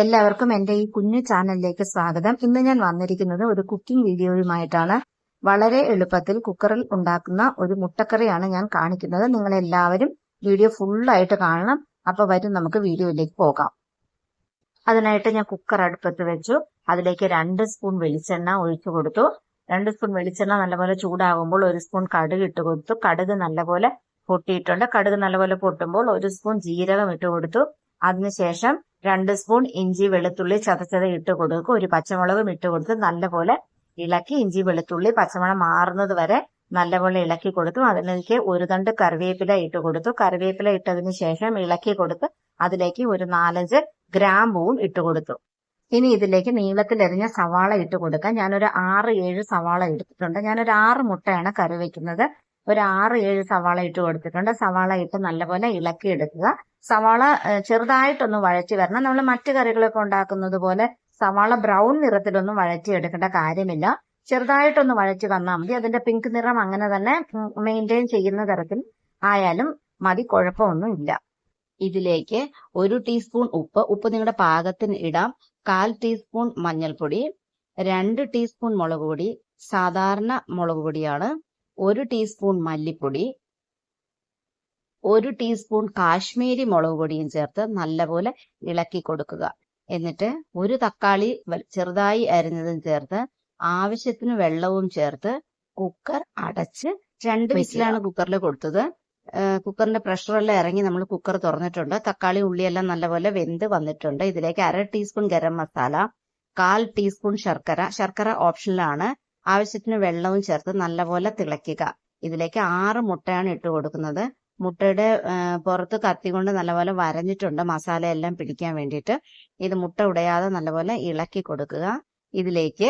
എല്ലാവർക്കും എന്റെ ഈ കുഞ്ഞു ചാനലിലേക്ക് സ്വാഗതം. ഇന്ന് ഞാൻ വന്നിരിക്കുന്നത് ഒരു കുക്കിംഗ് വീഡിയോയുമായിട്ടാണ്. വളരെ എളുപ്പത്തിൽ കുക്കറിൽ ഉണ്ടാക്കുന്ന ഒരു മുട്ടക്കറിയാണ് ഞാൻ കാണിക്കുന്നത്. നിങ്ങൾ എല്ലാവരും വീഡിയോ ഫുള്ളായിട്ട് കാണണം. അപ്പൊ വരും നമുക്ക് വീഡിയോയിലേക്ക് പോകാം. അതിനായിട്ട് ഞാൻ കുക്കർ അടുപ്പത്ത് വെച്ചു. അതിലേക്ക് രണ്ട് സ്പൂൺ വെളിച്ചെണ്ണ ഒഴിച്ചു കൊടുത്തു. രണ്ട് സ്പൂൺ വെളിച്ചെണ്ണ നല്ലപോലെ ചൂടാകുമ്പോൾ ഒരു സ്പൂൺ കടുക് ഇട്ട് കൊടുത്തു. കടുക് നല്ലപോലെ പൊട്ടിയിട്ടുണ്ട്. കടുക് നല്ലപോലെ പൊട്ടുമ്പോൾ ഒരു സ്പൂൺ ജീരകം ഇട്ട് കൊടുത്തു. അതിനുശേഷം രണ്ട് സ്പൂൺ ഇഞ്ചി വെളുത്തുള്ളി ചതച്ചത് ഇട്ട് കൊടുക്കും ഒരു പച്ചമുളകും ഇട്ട് കൊടുത്ത് നല്ലപോലെ ഇളക്കി ഇഞ്ചി വെളുത്തുള്ളി പച്ചമുളക് മാറുന്നത് വരെ നല്ലപോലെ ഇളക്കി കൊടുത്തു. അതിലേക്ക് ഒരു തണ്ട് കറിവേപ്പില ഇട്ട് കൊടുത്തു. കറിവേപ്പില ഇട്ടതിന് ശേഷം ഇളക്കി കൊടുത്ത് അതിലേക്ക് ഒരു നാലഞ്ച് ഗ്രാമ്പൂവും ഇട്ട് കൊടുത്തു. ഇനി ഇതിലേക്ക് നീളത്തിലെറിഞ്ഞ സവാള ഇട്ട് കൊടുക്കാം. ഞാനൊരു ആറ് ഏഴ് സവാള എടുത്തിട്ടുണ്ട്. ഞാനൊരു ആറ് മുട്ടയാണ് കറി വെക്കുന്നത് ഒരു ആറ് ഏഴ് സവാള ഇട്ട് കൊടുത്തിട്ടുണ്ട്. സവാള ഇട്ട് നല്ലപോലെ ഇളക്കി എടുക്കുക. സവാള ചെറുതായിട്ടൊന്ന് വഴറ്റി വരണം. നമ്മൾ മറ്റു കറികളൊക്കെ ഉണ്ടാക്കുന്നത് പോലെ സവാള ബ്രൗൺ നിറത്തിലൊന്നും വഴറ്റി എടുക്കേണ്ട കാര്യമില്ല. ചെറുതായിട്ടൊന്ന് വഴറ്റി വന്നാൽ മതി. അതിന്റെ പിങ്ക് നിറം അങ്ങനെ തന്നെ മെയിന്റെയിൻ ചെയ്യുന്ന തരത്തിൽ ആയാലും മതി. കുഴപ്പമൊന്നുമില്ല. ഇതിലേക്ക് ഒരു ടീസ്പൂൺ ഉപ്പ്. ഉപ്പ് നിങ്ങളുടെ പാകത്തിന് ഇടാം. കാൽ ടീസ്പൂൺ മഞ്ഞൾപ്പൊടി. രണ്ട് ടീസ്പൂൺ മുളക് പൊടി. സാധാരണ മുളക് പൊടിയാണ്. ഒരു ടീസ്പൂൺ മല്ലിപ്പൊടി ഒരു ടീസ്പൂൺ കാശ്മീരി മുളക് പൊടിയും ചേർത്ത് നല്ലപോലെ ഇളക്കി കൊടുക്കുക. എന്നിട്ട് ഒരു തക്കാളി ചെറുതായി അരിഞ്ഞതും ചേർത്ത് ആവശ്യത്തിന് വെള്ളവും ചേർത്ത് കുക്കർ അടച്ച് രണ്ട് വിസിലാണ് കുക്കറിൽ കൊടുത്തത്. കുക്കറിന്റെ പ്രഷർ എല്ലാം ഇറങ്ങി നമ്മൾ കുക്കർ തുറന്നിട്ടുണ്ട്. തക്കാളി ഉള്ളിയെല്ലാം നല്ലപോലെ വെന്ത് വന്നിട്ടുണ്ട്. ഇതിലേക്ക് അര ടീസ്പൂൺ ഗരം മസാല കാൽ ടീസ്പൂൺ ശർക്കര. ശർക്കര ഓപ്ഷനിലാണ് ആവശ്യത്തിന് വെള്ളവും ചേർത്ത് നല്ലപോലെ തിളയ്ക്കുക. ഇതിലേക്ക് ആറ് മുട്ടയാണ് ഇട്ട് കൊടുക്കുന്നത്. മുട്ടയുടെ പുറത്ത് കത്തി കൊണ്ട് നല്ലപോലെ വരഞ്ഞിട്ടുണ്ട്. മസാല എല്ലാം പിടിക്കാൻ വേണ്ടിയിട്ട്. ഇത് മുട്ട ഉടയാതെ നല്ലപോലെ ഇളക്കി കൊടുക്കുക. ഇതിലേക്ക്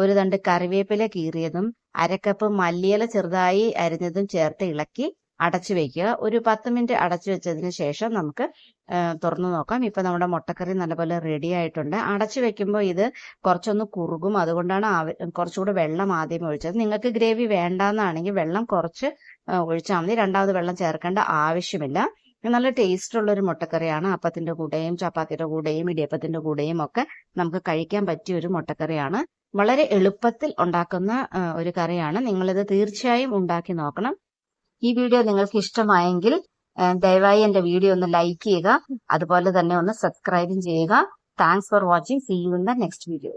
ഒരു തണ്ട് കറിവേപ്പില കീറിയതും അരക്കപ്പ് മല്ലിയില ചെറുതായി അരിഞ്ഞതും ചേർത്ത് ഇളക്കി അടച്ചു വെക്കുക ഒരു പത്ത് മിനിറ്റ് അടച്ചു വെച്ചതിന് ശേഷം നമുക്ക് തുറന്നു നോക്കാം. ഇപ്പൊ നമ്മുടെ മുട്ടക്കറി നല്ലപോലെ റെഡി ആയിട്ടുണ്ട്. അടച്ചു വെക്കുമ്പോൾ ഇത് കുറച്ചൊന്ന് കുറുകും. അതുകൊണ്ടാണ് കുറച്ചുകൂടെ വെള്ളം ആദ്യം ഒഴിച്ചത്. നിങ്ങൾക്ക് ഗ്രേവി വേണ്ടാന്നാണെങ്കിൽ വെള്ളം കുറച്ച് ഒഴിച്ചാൽ മതി. രണ്ടാമത് വെള്ളം ചേർക്കേണ്ട ആവശ്യമില്ല. നല്ല ടേസ്റ്റ് ഉള്ള ഒരു മുട്ടക്കറിയാണ്. അപ്പത്തിന്റെ കൂടെയും ചപ്പാത്തിയുടെ കൂടെയും ഇടിയപ്പത്തിന്റെ കൂടെയും ഒക്കെ നമുക്ക് കഴിക്കാൻ പറ്റിയ ഒരു മുട്ടക്കറിയാണ്. വളരെ എളുപ്പത്തിൽ ഉണ്ടാക്കുന്ന ഒരു കറിയാണ്. നിങ്ങളിത് തീർച്ചയായും ഉണ്ടാക്കി നോക്കണം. ഈ വീഡിയോ നിങ്ങൾക്ക് ഇഷ്ടമായെങ്കിൽ ദയവായി എന്റെ വീഡിയോ ഒന്ന് ലൈക്ക് ചെയ്യുക. അതുപോലെ തന്നെ ഒന്ന് സബ്സ്ക്രൈബും ചെയ്യുക. Thanks for watching see you in the next video